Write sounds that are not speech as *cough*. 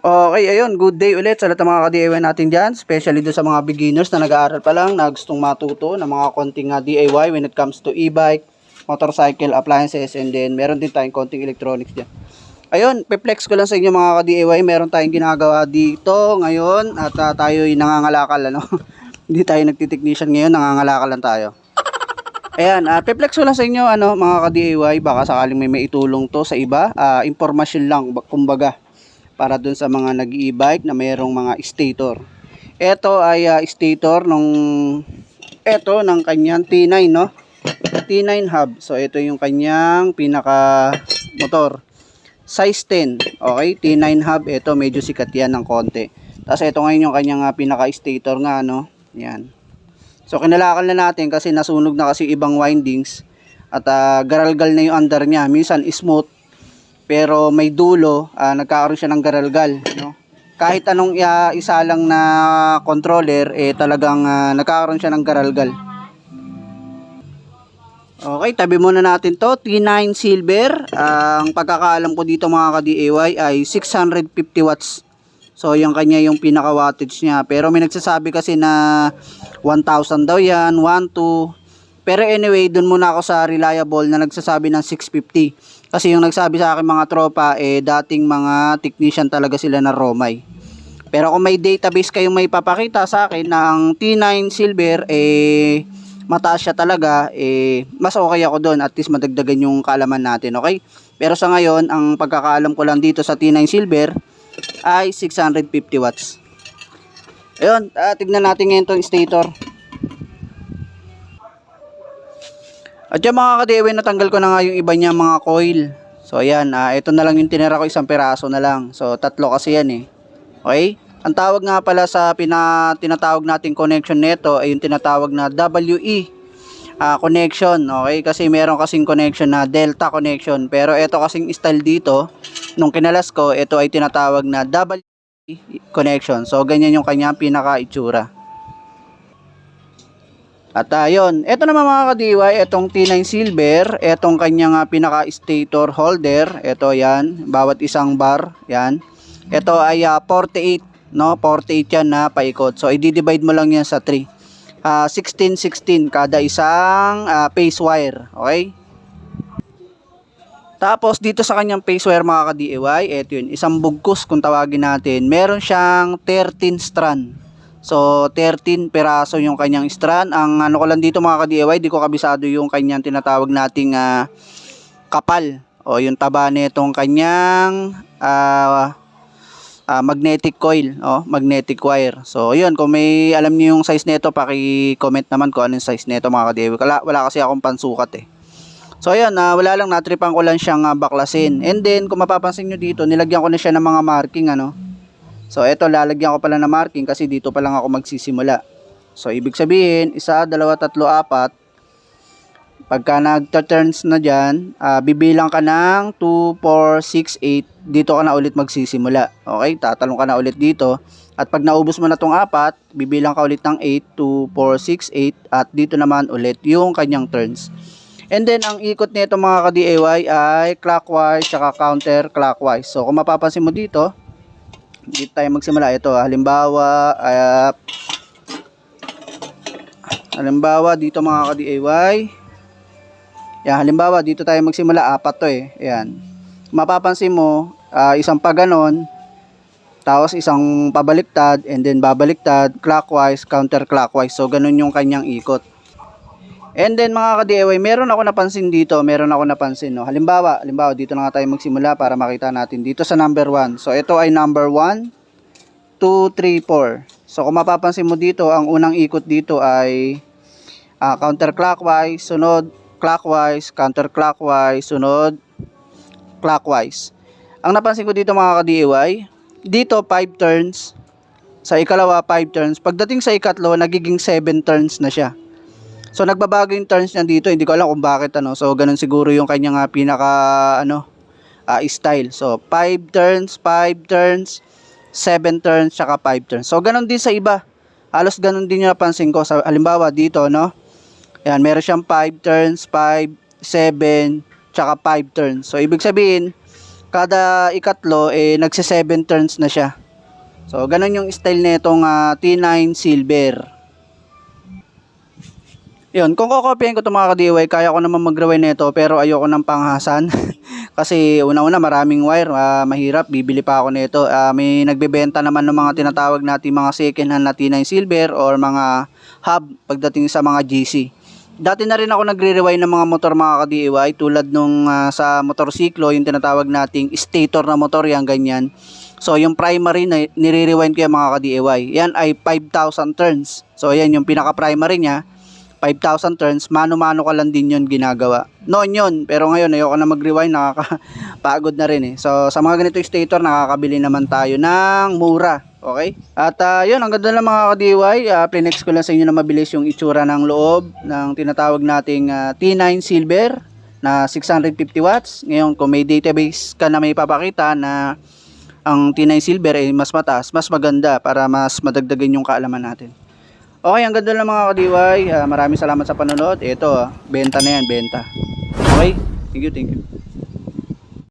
Okay, ayun, good day ulit sa lahat ng mga ka-DIY natin dyan, especially doon sa mga beginners na nag-aaral pa lang, na gustong matuto ng mga konting ah, DIY when it comes to e-bike, motorcycle, appliances, and then meron din tayong konting electronics dyan. Ayun, pe-flex ko lang sa inyo mga ka-DIY, meron tayong ginagawa dito ngayon at ah, tayo'y nangangalakal, ano? *laughs* Hindi tayo nagtiteknisyan ngayon, nangangalakal lang tayo. Ayan, uh, pe-flex ko lang sa inyo, ano, mga ka-DIY, baka sakaling may maitulong to sa iba, ah, impormasyon lang, ba- kumbaga para dun sa mga nag-e-bike na mayroong mga stator. Ito ay ah, stator nung ito ng kanyang T9 no. T9 hub. So ito yung kanyang pinaka motor. Size 10. Okay, T9 hub. Ito medyo sikat yan ng konti. Tapos ito ngayon yung kanyang ah, pinaka stator nga no. Yan. So kinalakal na natin kasi nasunog na kasi ibang windings at ah, garalgal na yung under niya. Minsan smooth pero may dulo, ah, nagkakaroon siya ng garalgal, no? Kahit anong ah, isa lang na controller, eh talagang ah, nagkakaroon siya ng garalgal. Okay, tabi muna natin to. T9 silver. ang pagkakaalam ko dito mga ka-DIY ay 650 watts. So, yung kanya yung pinaka wattage niya. Pero may nagsasabi kasi na 1,000 daw yan, 1, 2. Pero anyway, dun muna ako sa reliable na nagsasabi ng 650. Kasi yung nagsabi sa akin mga tropa, eh dating mga technician talaga sila na Romay. Pero kung may database kayong may papakita sa akin na ang T9 silver, eh mataas siya talaga, eh mas okay ako doon. At least madagdagan yung kaalaman natin, okay? Pero sa ngayon, ang pagkakaalam ko lang dito sa T9 silver ay 650 watts. Ayun, ah, tignan natin ngayon itong stator. At yung mga kadewe, natanggal ko na nga yung iba niya mga coil. So ayan, ah, ito na lang yung tinira ko, isang piraso na lang. So tatlo kasi yan eh. Okay? Ang tawag nga pala sa pina, tinatawag nating connection nito ay yung tinatawag na WE ah, connection. Okay? Kasi meron kasing connection na delta connection. Pero ito kasing style dito, nung kinalas ko, ito ay tinatawag na WE connection. So ganyan yung kanyang pinaka itsura. At ayun, ito naman mga ka-DIY, itong T9 Silver, itong kanyang ah, pinaka-stator holder, ito yan, bawat isang bar, yan. Ito ay ah, 48, no? 48 yan na paikot. So, i-divide mo lang yan sa 3. Ah, 16, 16 kada isang ah, phase wire, okay? Tapos dito sa kanyang phase wire mga ka-DIY, ito yun, isang bugkos kung tawagin natin. Meron siyang 13 strand. So 13 peraso yung kanyang strand. Ang ano ko lang dito mga ka-DIY, di ko kabisado yung kanyang tinatawag nating ah, kapal o yung taba nitong kanyang ah, ah, magnetic coil, oh, magnetic wire. So, yun, kung may alam niyo yung size nito, paki-comment naman kung ano yung size nito mga ka-DIY. Wala, wala kasi akong pansukat eh. So ayan, ah, wala lang natripan ko lang siyang ah, baklasin. And then kung mapapansin nyo dito, nilagyan ko na siya ng mga marking ano. So eto lalagyan ko pala ng marking kasi dito pa lang ako magsisimula. So ibig sabihin, isa, dalawa, tatlo, apat. Pagka nagta-turns na diyan, bibilang ka ng 2, 4, 6, 8. Dito ka na ulit magsisimula. Okay? Tatalong ka na ulit dito. At pag naubos mo na tong apat, bibilang ka ulit ng 8, 2, 4, 6, 8. At dito naman ulit yung kanyang turns. And then, ang ikot nito mga ka-DIY ay clockwise tsaka counter clockwise. So, kung mapapansin mo dito, dito tayo magsimula. Ito, halimbawa, uh, halimbawa, dito mga ka-DIY, yan, halimbawa, dito tayo magsimula, apat to eh. Ayan. Mapapansin mo, ah, isang pa ganon, tapos isang pabaliktad, and then babaliktad, clockwise, counterclockwise. So, ganun yung kanyang ikot. And then mga ka-DIY, meron ako napansin dito, meron ako napansin. No? Halimbawa, halimbawa, dito na nga tayo magsimula para makita natin. Dito sa number 1. So, ito ay number 1, 2, 3, 4. So, kung mapapansin mo dito, ang unang ikot dito ay ah, counterclockwise, sunod clockwise, counterclockwise, sunod clockwise. Ang napansin ko dito mga ka-DIY, dito 5 turns, sa ikalawa 5 turns. Pagdating sa ikatlo, nagiging 7 turns na siya. So nagbabago yung turns niya dito, hindi ko alam kung bakit ano. So ganun siguro yung kanyang uh, pinaka ano uh, style. So 5 turns, 5 turns, 7 turns, tsaka 5 turns. So ganun din sa iba. Halos ganun din yung napansin ko. Sa halimbawa dito, no? Yan, meron siyang 5 turns, 5, 7, tsaka 5 turns. So ibig sabihin, kada ikatlo eh nagse 7 turns na siya. So ganun yung style nitong ah, T9 Silver. Yun, kung kokopyahin ko itong mga ka-DIY, kaya ko naman mag-rewind nito pero ayoko ng panghasan. *laughs* Kasi una-una maraming wire, ah, mahirap, bibili pa ako nito. Ah, may nagbebenta naman ng mga tinatawag natin mga second hand na T9 Silver or mga hub pagdating sa mga GC. Dati na rin ako nagre-rewind ng mga motor mga ka-DIY tulad nung ah, sa motorsiklo, yung tinatawag nating stator na motor, yan ganyan. So yung primary na nire-rewind ko yung mga ka-DIY. Yan ay 5,000 turns. So yan yung pinaka-primary niya. 5,000 turns, mano-mano ka lang din yun ginagawa. Noon yun, pero ngayon ayoko na mag-rewind, nakakapagod na rin eh. So sa mga ganito stator, nakakabili naman tayo ng mura. Okay? At ah, yun, ang ganda lang mga ka-DIY. Uh, Plinex ko lang sa inyo na mabilis yung itsura ng loob ng tinatawag nating ah, T9 Silver na 650 watts. Ngayon, kung may database ka na may papakita na ang T9 Silver ay mas mataas, mas maganda para mas madagdagan yung kaalaman natin. Okay, ang ganda lang mga ka-DIY. Ah, maraming salamat sa panonood. Ito, ah, benta na yan, benta. Okay? Thank you, thank you.